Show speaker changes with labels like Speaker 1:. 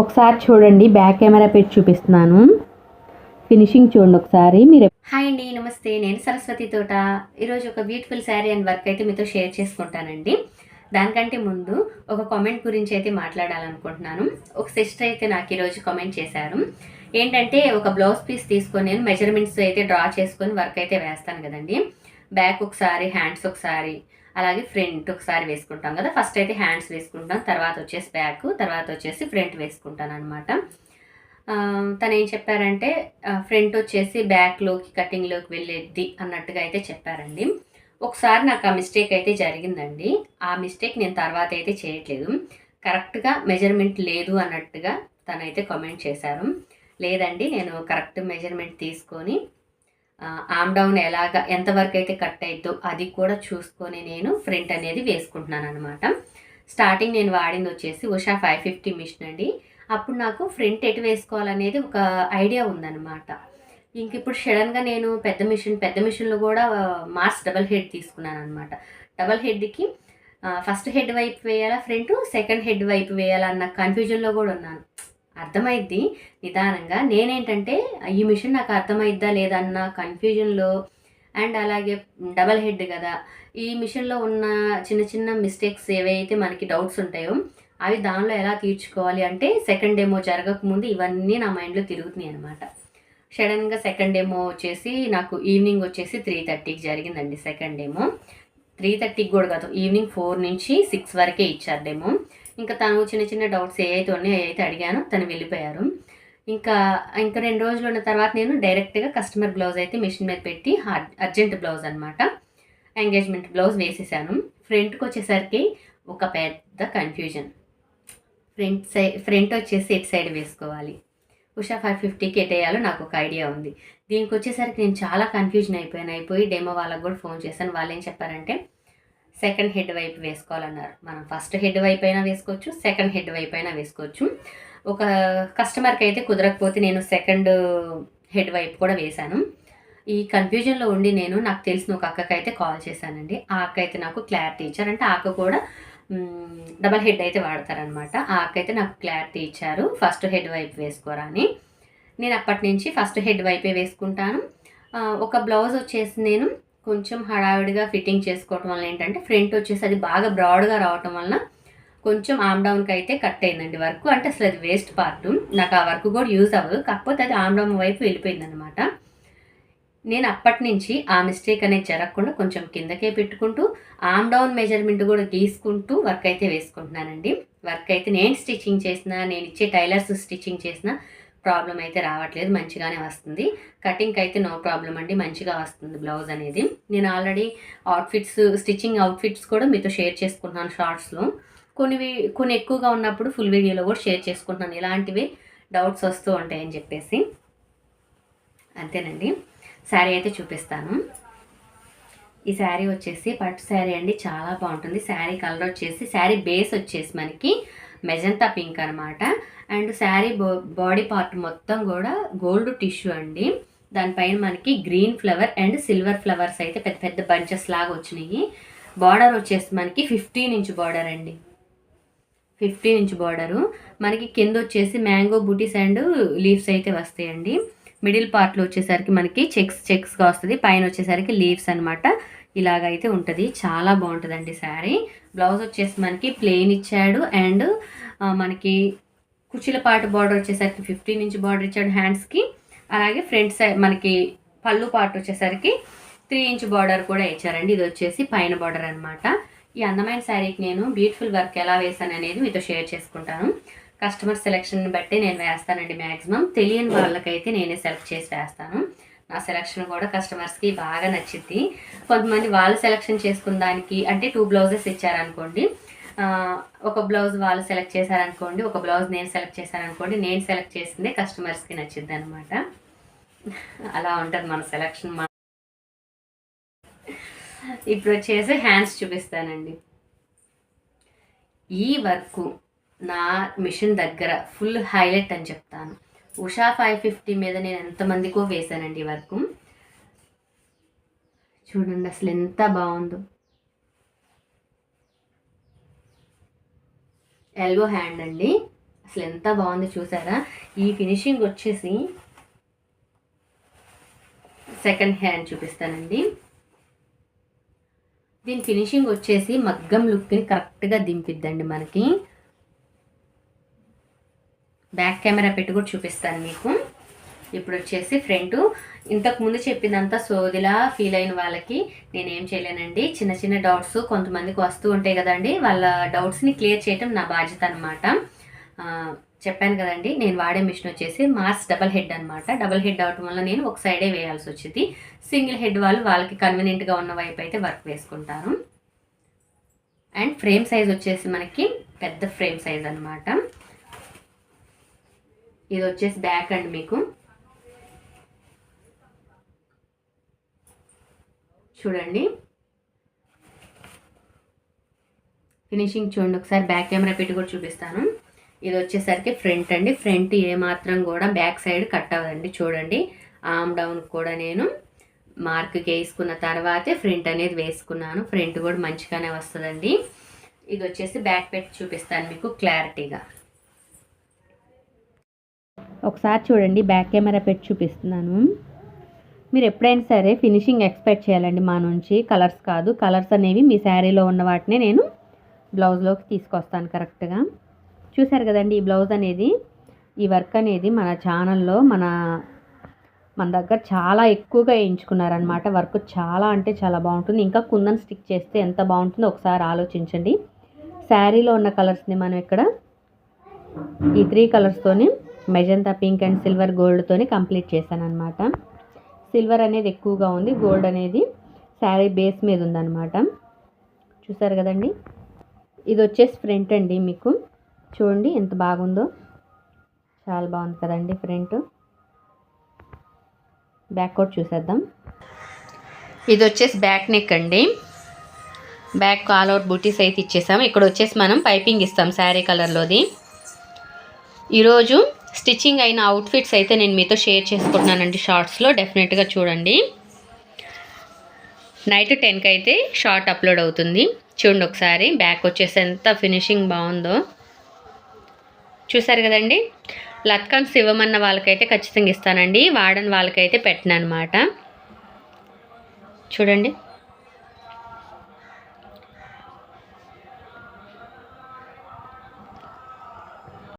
Speaker 1: ఒకసారి చూడండి back camera పెట్టి చూపిస్తున్నాను. ఫినిషింగ్ చూడండి ఒకసారి మీరు
Speaker 2: హాయ్ అండి నమస్తే. నేను సరస్వతి తోట. ఈరోజు ఒక బ్యూటిఫుల్ శారీ అండ్ వర్క్ అయితే మీతో షేర్ చేసుకుంటానండి. దానికంటే ముందు ఒక కామెంట్ గురించి అయితే మాట్లాడాలనుకుంటున్నాను. ఒక సిస్టర్ అయితే నాకు ఈరోజు కామెంట్ చేశారు. ఏంటంటే ఒక బ్లౌజ్ పీస్ తీసుకొని నేను మెజర్మెంట్స్ అయితే డ్రా చేసుకొని వర్క్ అయితే వేస్తాను కదండి. బ్యాక్ ఒకసారి హ్యాండ్స్ ఒకసారి అలాగే ఫ్రంట్ ఒకసారి వేసుకుంటాం కదా. ఫస్ట్ అయితే హ్యాండ్స్ వేసుకుంటాం తర్వాత వచ్చేసి బ్యాక్ తర్వాత వచ్చేసి ఫ్రంట్ వేసుకుంటాను అనమాట తను ఏం చెప్పారంటే ఫ్రంట్ వచ్చేసి బ్యాక్లోకి కటింగ్లోకి వెళ్ళేది అన్నట్టుగా అయితే చెప్పారండి. ఒకసారి నాకు ఆ మిస్టేక్ అయితే జరిగిందండి. ఆ మిస్టేక్ నేను తర్వాత అయితే చేయట్లేదు. కరెక్ట్గా మెజర్మెంట్ లేదు అన్నట్టుగా తనైతే కామెంట్ చేశారు. లేదండి నేను కరెక్ట్ మెజర్మెంట్ తీసుకొని ఆమ్ డౌన్ ఎలాగా ఎంతవరకు అయితే కట్ అవుతుందో అది కూడా చూసుకొని నేను ఫ్రంట్ అనేది వేసుకుంటున్నాను అనమాట స్టార్టింగ్ నేను వాడింది వచ్చేసి ఉషా ఫైవ్ ఫిఫ్టీ మిషన్ అండి. అప్పుడు నాకు ఫ్రంట్ ఎటు వేసుకోవాలనేది ఒక ఐడియా ఉందన్నమాట. ఇంక ఇప్పుడు సడన్గా నేను పెద్ద మిషన్ పెద్ద మిషన్లో కూడా మాస్ డబల్ హెడ్ తీసుకున్నాను అనమాట డబల్ హెడ్కి ఫస్ట్ హెడ్ వైపు వేయాలా ఫ్రంట్ సెకండ్ హెడ్ వైపు వేయాలా అన్న కన్ఫ్యూజన్లో కూడా ఉన్నాను. అర్థమైద్ది. నిదానంగా నేనేంటంటే ఈ మిషన్ నాకు అర్థమైద్దా లేదా అన్న కన్ఫ్యూజన్లో అండ్ అలాగే డబల్ హెడ్ కదా ఈ మిషన్లో ఉన్న చిన్న చిన్న మిస్టేక్స్ ఏవైతే మనకి డౌట్స్ ఉంటాయో అవి దానిలో ఎలా తీర్చుకోవాలి అంటే సెకండ్ డెమో జరగకముందు ఇవన్నీ నా మైండ్లో తిరుగుతున్నాయి అనమాట సడన్గా సెకండ్ డెమో వచ్చేసి నాకు ఈవినింగ్ వచ్చేసి త్రీ థర్టీకి జరిగిందండి సెకండ్ డెమో త్రీ థర్టీకి కూడా కాదు ఈవినింగ్ ఫోర్ నుంచి సిక్స్ వరకే ఇచ్చారు డెమో ఇంకా తను చిన్న చిన్న డౌట్స్ ఏవైతే ఉన్నాయో ఏవైతే అడిగానో తను వెళ్ళిపోయారు. ఇంకా ఇంకా రెండు రోజులు ఉన్న తర్వాత నేను డైరెక్ట్గా కస్టమర్ బ్లౌజ్ అయితే మిషన్ మీద పెట్టి అర్జెంట్ బ్లౌజ్ అనమాట ఎంగేజ్మెంట్ బ్లౌజ్ వేసేసాను. ఫ్రంట్కి వచ్చేసరికి ఒక పెద్ద కన్ఫ్యూజన్ ఫ్రంట్ సైడ్ ఫ్రంట్ వచ్చేసి ఎట్ సైడ్ వేసుకోవాలి? ఉషా ఫైవ్ ఫిఫ్టీకి ఎటేయాలో వేయాలో నాకు ఒక ఐడియా ఉంది. దీనికి వచ్చేసరికి నేను చాలా కన్ఫ్యూజన్ అయిపోయాను. అయిపోయి డెమో వాళ్ళకి కూడా ఫోన్ చేశాను. వాళ్ళు ఏం చెప్పారంటే సెకండ్ హెడ్ వైపు వేసుకోవాలన్నారు. మనం ఫస్ట్ హెడ్ వైపు అయినా వేసుకోవచ్చు సెకండ్ హెడ్ వైపు అయినా వేసుకోవచ్చు. ఒక కస్టమర్కి అయితే కుదరకపోతే నేను సెకండ్ హెడ్ వైపు కూడా వేశాను. ఈ కన్ఫ్యూజన్లో ఉండి నేను నాకు తెలిసిన ఒక అక్కకి అయితే కాల్ చేశానండి. ఆ అక్క అయితే నాకు క్లారిటీ ఇచ్చారు అంటే ఆ అక్క కూడా డబల్ హెడ్ అయితే వాడతారనమాట ఆ అక్క అయితే నాకు క్లారిటీ ఇచ్చారు ఫస్ట్ హెడ్ వైపు వేసుకోరా అని. నేను అప్పటి నుంచి ఫస్ట్ హెడ్ వైపే వేసుకుంటాను. ఒక బ్లౌజ్ వచ్చేసి నేను కొంచెం హడావిడిగా ఫిట్టింగ్ చేసుకోవటం వల్ల ఏంటంటే ఫ్రంట్ వచ్చేసి అది బాగా బ్రాడ్గా రావటం వలన కొంచెం ఆమ్ డౌన్కి అయితే కట్ అయిందండి వర్క్ అంటే అసలు అది వేస్ట్ పార్ట్ నాకు ఆ వర్క్ కూడా యూజ్ అవ్వదు. కాకపోతే అది ఆమ్ డౌన్ వైపు వెళ్ళిపోయింది అనమాట నేను అప్పటి నుంచి ఆ మిస్టేక్ అనేది జరగకుండా కొంచెం కిందకే పెట్టుకుంటూ ఆమ్ డౌన్ మెజర్మెంట్ కూడా గీసుకుంటూ వర్క్ అయితే వేసుకుంటున్నానండి. వర్క్ అయితే నేను స్టిచ్చింగ్ చేసిన నేను ఇచ్చే టైలర్స్ స్టిచ్చింగ్ చేసిన ప్రాబ్లం అయితే రావట్లేదు మంచిగానే వస్తుంది. కటింగ్కి అయితే నో ప్రాబ్లం అండి మంచిగా వస్తుంది బ్లౌజ్ అనేది. నేను ఆల్రెడీ అవుట్ఫిట్స్ స్టిచ్చింగ్ అవుట్ఫిట్స్ కూడా మీతో షేర్ చేసుకుంటున్నాను షార్ట్స్లో కొన్ని కొన్ని ఎక్కువగా ఉన్నప్పుడు ఫుల్ వీడియోలో కూడా షేర్ చేసుకుంటున్నాను. ఇలాంటివి డౌట్స్ వస్తూ ఉంటాయని చెప్పేసి. అంతేనండి. శారీ అయితే చూపిస్తాను. ఈ శారీ వచ్చేసి పట్టు శారీ అండి చాలా బాగుంటుంది. శారీ కలర్ వచ్చేసి శారీ బేస్ వచ్చేసి మనకి మెజంతా పింక్ అనమాట అండ్ శారీ బాడీ పార్ట్ మొత్తం కూడా గోల్డ్ టిష్యూ అండి. దానిపైన మనకి green flower and silver flowers అయితే పెద్ద పెద్ద బంచెస్ లాగా వచ్చినాయి. బార్డర్ వచ్చేసి మనకి ఫిఫ్టీన్ ఇంచ్ బార్డర్ అండి. Fifteen inch border. మనకి కింద వచ్చేసి మ్యాంగో బూటీస్ అండ్ లీవ్స్ అయితే వస్తాయండి. మిడిల్ పార్ట్లో వచ్చేసరికి మనకి చెక్స్ చెక్స్గా వస్తుంది. పైన వచ్చేసరికి లీవ్స్ అనమాట ఇలాగైతే ఉంటుంది. చాలా బాగుంటుందండి శారీ. బ్లౌజ్ వచ్చేసి మనకి ప్లెయిన్ ఇచ్చాడు. అండ్ మనకి కుర్చీల పాటు బార్డర్ వచ్చేసరికి ఫిఫ్టీన్ ఇంచ్ బార్డర్ ఇచ్చాడు హ్యాండ్స్కి. అలాగే ఫ్రంట్ సైడ్ మనకి పళ్ళు పార్ట్ వచ్చేసరికి త్రీ ఇంచ్ బార్డర్ కూడా ఇచ్చారండి. ఇది వచ్చేసి పైన బార్డర్ అనమాట ఈ అందమైన శారీకి నేను బ్యూటిఫుల్ వర్క్ ఎలా వేసాను అనేది మీతో షేర్ చేసుకుంటాను. కస్టమర్ సెలెక్షన్ని బట్టి నేను వేస్తానండి మ్యాక్సిమం తెలియని వాళ్ళకైతే నేనే సెలెక్ట్ చేసి వేస్తాను. నా సెలెక్షన్ కూడా కస్టమర్స్కి బాగా నచ్చింది. కొంతమంది వాళ్ళు సెలెక్షన్ చేసుకున్న దానికి అంటే టూ బ్లౌజెస్ ఇచ్చారనుకోండి ఒక బ్లౌజ్ వాళ్ళు సెలెక్ట్ చేశారనుకోండి ఒక బ్లౌజ్ నేను సెలెక్ట్ చేశారనుకోండి నేను సెలెక్ట్ చేసిందే కస్టమర్స్కి నచ్చింది అనమాట అలా ఉంటుంది మన సెలెక్షన్ ఇప్పుడు వచ్చేసి హ్యాండ్స్ చూపిస్తానండి. ఈ వర్క్ నా మిషన్ దగ్గర ఫుల్ హైలైట్ అని చెప్తాను. ఉషా ఫైవ్ ఫిఫ్టీ మీద నేను ఎంతమందికో వేశానండి ఈ వర్క్. చూడండి అసలు ఎంత బాగుందో. ఎల్బో హ్యాండ్ అండి. అసలు ఎంత బాగుంది చూసారా? ఈ ఫినిషింగ్ వచ్చేసి సెకండ్ హ్యాండ్ చూపిస్తానండి. దీని ఫినిషింగ్ వచ్చేసి మగ్గం లుక్ని కరెక్ట్గా దింపిద్దండి మనకి. బ్యాక్ కెమెరా పెట్టి కూడా చూపిస్తాను మీకు. ఇప్పుడు వచ్చేసి ఫ్రంట్. ఇంతకుముందు చెప్పినంత సోదిలా ఫీల్ అయిన వాళ్ళకి నేనేం చేయలేనండి. చిన్న చిన్న డౌట్స్ కొంతమందికి వస్తూ ఉంటాయి కదండి. వాళ్ళ డౌట్స్ని క్లియర్ చేయటం నా బాధ్యత అనమాట చెప్పాను కదండి నేను వాడే మిషన్ వచ్చేసి మార్స్ డబల్ హెడ్ అనమాట డబల్ హెడ్ అవటం వల్ల నేను ఒక సైడే వేయాల్సి వచ్చింది. సింగిల్ హెడ్ వాళ్ళు వాళ్ళకి కన్వీనియంట్గా ఉన్న వైపు అయితే వర్క్ వేసుకుంటారు. అండ్ ఫ్రేమ్ సైజ్ వచ్చేసి మనకి పెద్ద ఫ్రేమ్ సైజ్ అనమాట ఇది వచ్చేసి బ్యాక్ అండి మీకు. చూడండి. ఫినిషింగ్ చూడండి ఒకసారి బ్యాక్ కెమెరా పెట్టి కూడా చూపిస్తాను. ఇది వచ్చేసరికి ఫ్రంట్ అండి. ఫ్రంట్ ఏ మాత్రం కూడా బ్యాక్ సైడ్ కట్ అవ్వదండి. చూడండి. ఆమ్ డౌన్ కూడా నేను మార్క్కి వేసుకున్న తర్వాతే ఫ్రంట్ అనేది వేసుకున్నాను. ఫ్రంట్ కూడా మంచిగానే వస్తుందండి. ఇది వచ్చేసి బ్యాక్ పెట్టి చూపిస్తాను మీకు క్లారిటీగా.
Speaker 1: ఒకసారి చూడండి బ్యాక్ కెమెరా పెట్టి చూపిస్తున్నాను. మీరు ఎప్పుడైనా సరే ఫినిషింగ్ ఎక్స్పెక్ట్ చేయాలండి మా నుంచి. కలర్స్ కాదు. కలర్స్ అనేవి మీ శారీలో ఉన్న వాటిని నేను బ్లౌజ్లోకి తీసుకొస్తాను కరెక్ట్గా. చూసారు కదండి ఈ బ్లౌజ్ అనేది ఈ వర్క్ అనేది మన ఛానల్లో మన మన దగ్గర చాలా ఎక్కువగా వేయించుకున్నారనమాట వర్క్ చాలా అంటే చాలా బాగుంటుంది. ఇంకా కుందన్ స్టిక్ చేస్తే ఎంత బాగుంటుందో ఒకసారి ఆలోచించండి. శారీలో ఉన్న కలర్స్ని మనం ఇక్కడ ఈ త్రీ కలర్స్తోని మెజంతా పింక్ అండ్ సిల్వర్ గోల్డ్తోని కంప్లీట్ చేశాను అనమాట సిల్వర్ అనేది ఎక్కువగా ఉంది. గోల్డ్ అనేది శారీ బేస్ మీద ఉందన్నమాట. చూసారు కదండి? ఇది వచ్చేసి ఫ్రంట్ అండి మీకు. చూడండి ఎంత బాగుందో. చాలా బాగుంది కదండి ఫ్రంట్ బ్యాక్ చూసేద్దాం.
Speaker 2: ఇది వచ్చేసి బ్యాక్ నెక్ అండి. బ్యాక్ ఆల్ అవుట్ బూటీస్ అయితే ఇచ్చేసాం ఇక్కడ వచ్చేసి మనం పైపింగ్ ఇస్తాం శారీ కలర్లోది ఈరోజు స్టిచ్చింగ్ అయిన అవుట్ఫిట్స్ అయితే నేను మీతో షేర్ చేసుకుంటున్నానండి షార్ట్స్లో. డెఫినెట్గా చూడండి. నైట్ టెన్కి అయితే షార్ట్ అప్లోడ్ అవుతుంది. చూడండి ఒకసారి బ్యాక్ వచ్చేసి ఎంత ఫినిషింగ్ బాగుందో. చూసారు కదండి? లత్కాన్స్ ఇవ్వమన్న వాళ్ళకైతే ఖచ్చితంగా ఇస్తానండి. వాడని వాళ్ళకైతే పెట్టనమాట చూడండి.